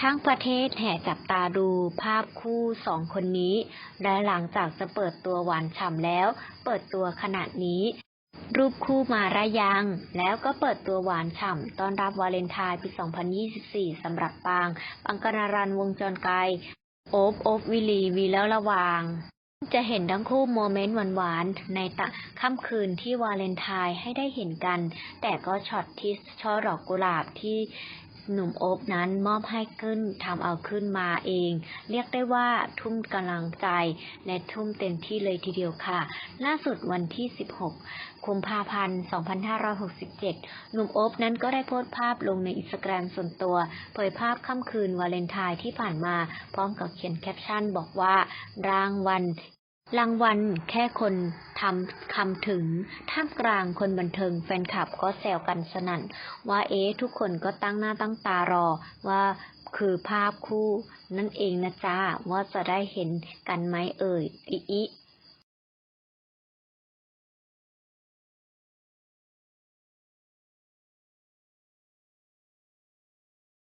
ทั้งประเทศแห่จับตาดูภาพคู่สองคนนี้ และหลังจากจะเปิดตัวหวานฉ่ำแล้ว เปิดตัวขนาดนี้ รูปคู่มาระยัง แล้วก็เปิดตัวหวานฉ่ำต้อนรับวาเลนไทน์ปี 2024 สำหรับปาง ปังกนารันวงจรไกล โอบโอบวิลีวีแล้วระวางจะเห็นทั้งคู่โมเมนต์หวานๆ ในตะค่ำคืนที่วาเลนไทน์ให้ได้เห็นกัน แต่ก็ช็อตที่ช่อดอกกุหลาบที่ หนุ่มโอบนั้นมอบให้ขึ้นทำเอาขึ้นมาเอง เรียกได้ว่าทุ่มกำลังใจ และทุ่มเต็มที่เลยทีเดียวค่ะ ล่าสุดวันที่ 16 กุมภาพันธ์ 2567 หนุ่มโอบนั้นก็ได้โพสต์ภาพลงในอินสตาแกรมส่วนตัว เผยภาพค่ำคืนวาเลนไทน์ที่ผ่านมา พร้อมกับเขียนแคปชั่นบอกว่ารางวัลรางวัลแค่คน ทำคำถึงท่ามกลางคนบันเทิงแฟนคลับก็แซวกันสนั่น ว่าเอ๊ะทุกคนก็ตั้งหน้าตั้งตารอว่าคือภาพคู่นั่นเองนะจ๊ะว่าจะได้เห็นกันไหมเอ่ยอิอิ